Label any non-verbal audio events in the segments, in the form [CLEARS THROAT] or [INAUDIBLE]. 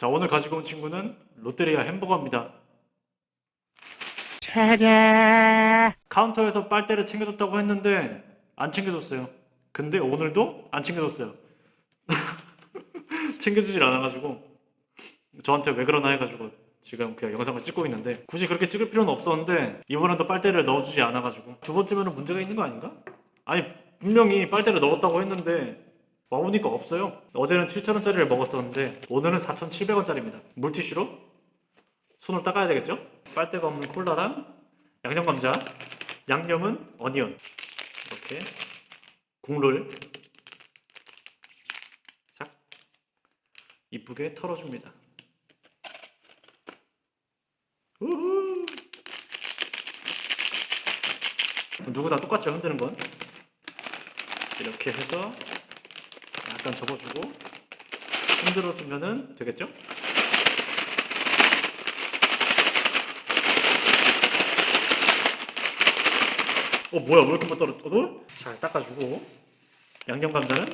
자 오늘 가지고 온 친구는 롯데리아 햄버거입니다. 카운터에서 빨대를 챙겨줬다고 했는데 안 챙겨줬어요. 근데 오늘도 안 챙겨줬어요. [LAUGHS] 챙겨주질 않아가지고 저한테 왜 그러나 해가지고 지금 그냥 영상을 찍고 있는데 굳이 그렇게 찍을 필요는 없었는데 이번에도 빨대를 넣어주지 않아가지고 두 번째면은 문제가 있는 거 아닌가? 아니 분명히 빨대를 넣었다고 했는데 와보니까 없어요. 어제는 7,000원짜리를 먹었었는데 오늘은 4,700원짜리입니다. 물티슈로 손을 닦아야 되겠죠? 빨대가 없는 콜라랑 양념 감자, 양념은 어니언 이렇게 국물을 싹 이쁘게 털어줍니다. 누구나 똑같이 흔드는 건 이렇게 해서 약간 접어주고 흔들어 주면은 되겠죠? 어 뭐야 왜 이렇게 못 떨어져? 어? 잘 닦아주고 양념 감자는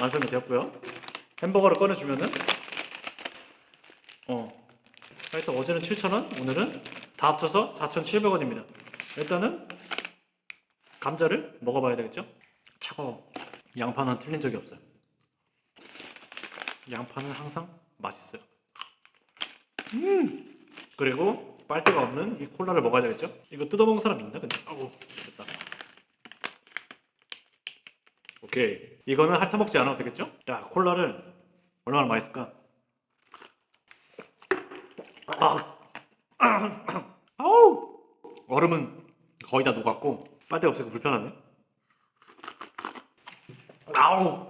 완성이 되었고요. 햄버거를 꺼내주면은 어 하여튼 어제는 7,000원, 오늘은 다 합쳐서 4,700원입니다. 일단은 감자를 먹어봐야 되겠죠? 차가워. 양파는 틀린 적이 없어요. 양파는 항상 맛있어요. 음. 그리고 빨대가 없는 이 콜라를 먹어야 되겠죠? 이거 뜯어먹는 사람 있나? 근데 아우 됐다. 오케이. 이거는 핥아 먹지 않아도 되겠죠? 야 콜라를 얼마나 맛있을까? 아, 아우 얼음은 거의 다 녹았고 빨대 없으니까 불편하네. 아우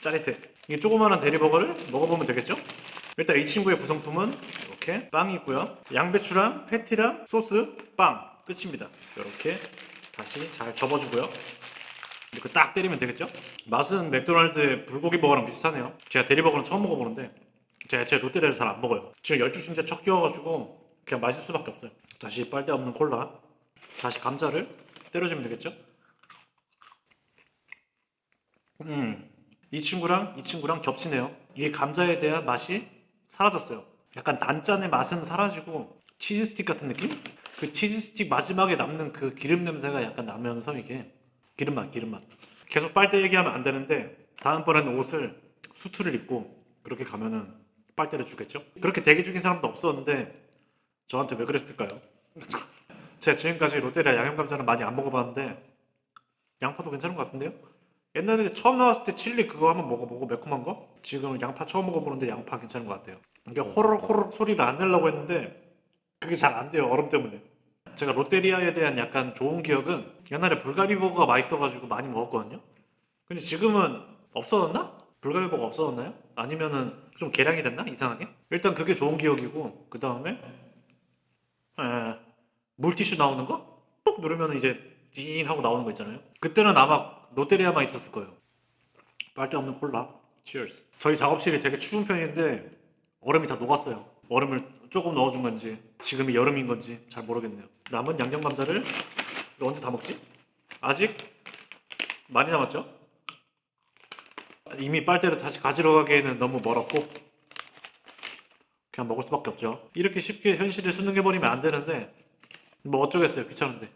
짜릿해. 이 조그마한 대리버거를 먹어보면 되겠죠? 일단 이 친구의 구성품은 이렇게 빵이 있고요. 양배추랑 패티랑 소스, 빵 끝입니다. 이렇게 다시 잘 접어주고요. 이렇게 딱 때리면 되겠죠? 맛은 맥도날드의 불고기 버거랑 비슷하네요. 제가 대리버거는 처음 먹어보는데 제가 제 롯데리아를 잘 안 먹어요. 지금 12시인데 첫 끼워가지고 그냥 마실 수밖에 없어요. 다시 빨대 없는 콜라, 다시 감자를 때려주면 되겠죠? 음, 이 친구랑 이 친구랑 겹치네요. 이게 감자에 대한 맛이 사라졌어요. 약간 단짠의 맛은 사라지고 치즈 스틱 같은 느낌? 그 치즈 스틱 마지막에 남는 그 기름 냄새가 약간 나면서 이게 기름 맛, 기름 맛. 계속 빨대 얘기하면 안 되는데 다음번에는 옷을 수트를 입고 그렇게 가면은 빨대를 주겠죠? 그렇게 대기 중인 사람도 없었는데 저한테 왜 그랬을까요? [LAUGHS] 제가 지금까지 롯데리아 양념 감자는 많이 안 먹어봤는데 양파도 괜찮은 것 같은데요? 옛날에 처음 나왔을 때 칠리 그거 한번 먹어보고 매콤한 거? 지금 양파 처음 먹어보는데 양파 괜찮은 것 같아요. 이게 호로록 호로록 소리를 안 내려고 했는데 그게 잘 안 돼요 얼음 때문에. 제가 롯데리아에 대한 약간 좋은 기억은 옛날에 불가리버거가 맛있어가지고 많이 먹었거든요. 근데 지금은 없어졌나? 불가리버거 없어졌나요? 아니면은 좀 개량이 됐나? 이상하게? 일단 그게 좋은 기억이고 그 다음에 물티슈 나오는 거? 톡 누르면 이제 징 하고 나오는 거 있잖아요. 그때는 아마 롯데리아만 있었을 거예요. 빨대 없는 콜라. Cheers. 저희 작업실이 되게 추운 편인데 얼음이 다 녹았어요. 얼음을 조금 넣어준 건지 지금이 여름인 건지 잘 모르겠네요. 남은 양념 감자를 이거 언제 다 먹지? 아직 많이 남았죠? 이미 빨대를 다시 가지러 가기에는 너무 멀었고 그냥 먹을 수밖에 없죠. 이렇게 쉽게 현실을 수능해버리면 안 되는데 뭐 어쩌겠어요. 귀찮은데.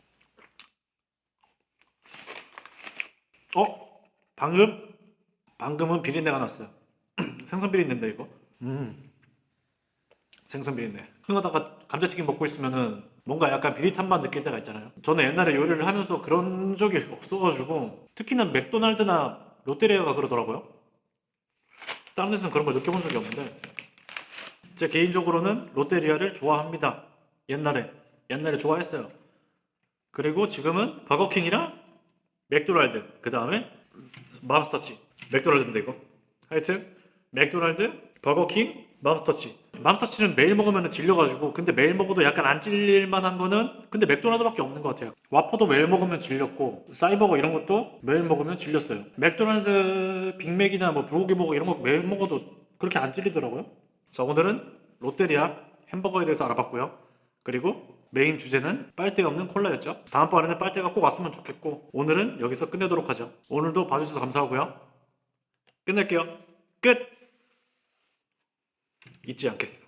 어? 방금? 방금은 비린내가 났어요. [CLEARS THROAT] 생선 비린내인데 이거? 음. 생선 비린내. 흥하다가 감자튀김 먹고 있으면은 뭔가 약간 비릿한 맛 느낄 때가 있잖아요. 저는 옛날에 요리를 하면서 그런 적이 없어가지고 특히나 맥도날드나 롯데리아가 그러더라고요. 다른 데서는 그런 걸 느껴본 적이 없는데 제 개인적으로는 롯데리아를 좋아합니다. 옛날에 옛날에 좋아했어요. 그리고 지금은 버거킹이랑 맥도날드 그 다음에 맘스터치. 맥도날드인데 이거. 하여튼 맥도날드 버거킹 맘스터치. 맘스터치는 매일 먹으면 질려가지고 근데 매일 먹어도 약간 안 질릴 만한 거는 근데 맥도날드밖에 없는 것 같아요. 와퍼도 매일 먹으면 질렸고 사이버거 이런 것도 매일 먹으면 질렸어요. 맥도날드 빅맥이나 뭐 불고기 버거 이런 거 매일 먹어도 그렇게 안 질리더라고요. 자 오늘은 롯데리아 햄버거에 대해서 알아봤고요 그리고 메인 주제는 빨대 없는 콜라였죠. 다음번에는 빨대가 꼭 왔으면 좋겠고 오늘은 여기서 끝내도록 하죠. 오늘도 봐주셔서 감사하고요. 끝낼게요. 끝! 잊지 않겠어.